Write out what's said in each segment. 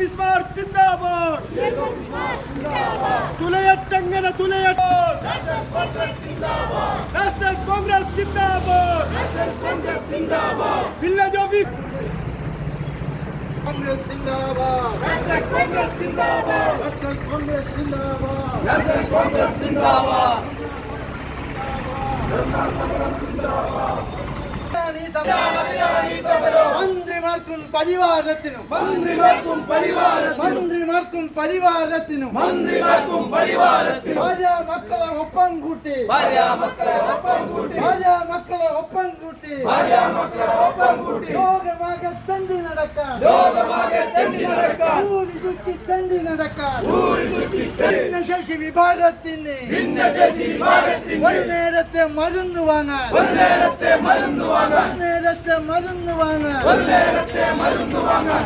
Bismarck Sindabad! Jacob Bismarck Sindabad! Tulayat Tangana Tulayat! National Congress Sindabad! National Congress Sindabad! National Congress Sindabad! Village of Congress Sindabad! National Congress Sindabad! National Congress Sindabad! National Congress Sindabad! National Congress Sindabad! Sindabad! Sindabad! കൂട്ടി ഭാര്യ മക്കളെ ഒപ്പം കൂട്ടി ഭാര്യ മക്കളെ ഒപ്പം കൂട്ടി ഭാര്യ മക്കളെ ഒപ്പം കൂട്ടി ലോകമാകെ തണ്ടി നടക്കാൻ ലോകമാകെ തെണ്ടി നടക്കാൻ ഊരി ചുറ്റി തണ്ടി നടക്കാൻ ഊരി ചുറ്റി ഭിന്നശേഷി വിഭാഗത്തിന് ഭിന്നശേഷി വിഭാഗത്തിന് തണ്ടി നേരത്തെ മരുന്ന് വാങ്ങാൻ ഒരു നേരത്തെ മരുന്ന് വാങ്ങാൻ ഒരു നേരത്തെ മരുന്ന് വാങ്ങാൻ ഒരു നേരത്തെ മരുന്ന് വാങ്ങാൻ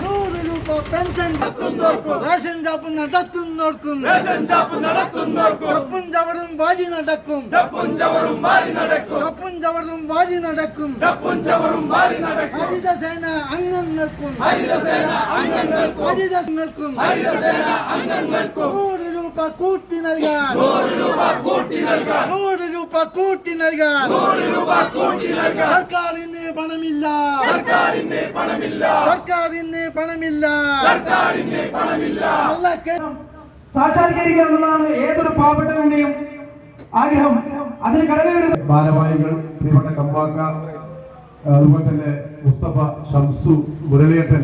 പെൻഷൻ നടത്തുന്നവർക്കും റേഷൻ ഷോപ്പ് നടത്തുന്നവർക്കും. റേഷൻ ഷാപ്പ് നടത്തുന്നവർക്കും. ചപ്പും ചവറും വാരി നടക്കും. ചപ്പും ചവറും വാരി നടക്കും. ചപ്പും ചവറും വാരി നടക്കും. ചപ്പും ചവറും വാരി നടക്കും. ഹരിതസേന അംഗങ്ങൾക്കും ഹരിതസേന അംഗങ്ങൾക്കും ഹരിതസേനക്കും ഹരിതസേന അംഗങ്ങൾക്കും നൂറ് രൂപ കൂട്ടി നൽകാൻ. നൂറ് രൂപ കൂട്ടി നൽകാൻ. നൂറ് രൂപ കൂട്ടി നൽകാൻ. നൂറ് രൂപ കൂട്ടി നൽകാൻ. സർക്കാരിന് പണമില്ല. സർക്കാരിന് പണമില്ല. സർക്കാരിന് പണമില്ല. സർക്കാരിന്റെ പണമില്ല. സാക്ഷാത്കരിക്കുക എന്നുള്ളതാണ് ഏതൊരു പാവപ്പെട്ടവരുടെയും ആഗ്രഹം. അതിന് കടന്നുവരുന്നത് ഭാരവാഹികൾ പ്രിയപ്പെട്ട കമ്പാക്ക അതുപോലെ തന്നെ മുസ്തഫ ഷംസു മുരളിയേട്ടൻ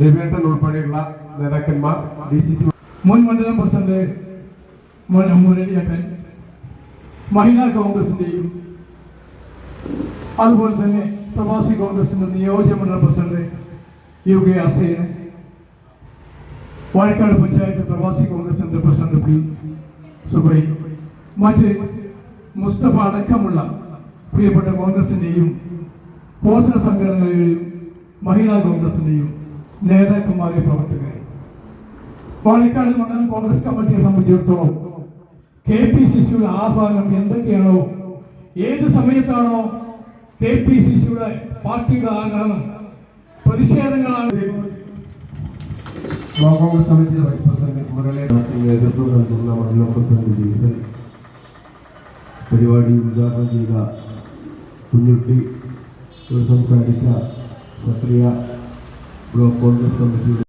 രവിയേട്ടൻ ഉൾപ്പെടെയുള്ള നേതാക്കന്മാർ ഡി സി സി മുൻ മണ്ഡലം പ്രസിഡന്റ് മുൻ- മുരളിയേട്ടൻ മഹിളാ കോൺഗ്രസിന്റെയും അതുപോലെ തന്നെ പ്രവാസി കോൺഗ്രസിന്റെ നിയോജക മണ്ഡലം president U K Asain Vazhakkad panchayat പ്രവാസി കോൺഗ്രസിന്റെ പ്രസിഡന്റ് പി. സുബൈ മറ്റ് മുസ്തഫ അടക്കമുള്ള പ്രിയപ്പെട്ട കോൺഗ്രസിന്റെയും പോഷക സംഘടനകളുടെയും മഹിളാ കോൺഗ്രസിന്റെയും നേതാക്കന്മാരെ പ്രവർത്തകരെ. പാലക്കാട് മണ്ഡലം കോൺഗ്രസ് കമ്മിറ്റിയെ സംബന്ധിച്ചിടത്തോളം കെ പി സി ആഹ്വാനം എന്തൊക്കെയാണോ ഏത് സമയത്താണോ കെ പി സി സിയുടെ പാർട്ടിയുടെ ആഗ്രഹം പ്രതിഷേധങ്ങളാണ് ബ്ലോക്ക് കോൺഗ്രസ് സമിതിയുടെ വൈസ് പ്രസിഡന്റ് മുരളിയേട്ടൻ നേതൃത്വം നൽകുന്ന മണ്ഡലം പ്രസിഡന്റ് ജീസൻ പരിപാടി ഉദ്ഘാടനം ചെയ്ത കുഞ്ഞുട്ടി സംസാരിച്ച സക്രിയ ബ്ലോക്ക് കോൺഗ്രസ് കമ്മിറ്റിയുടെ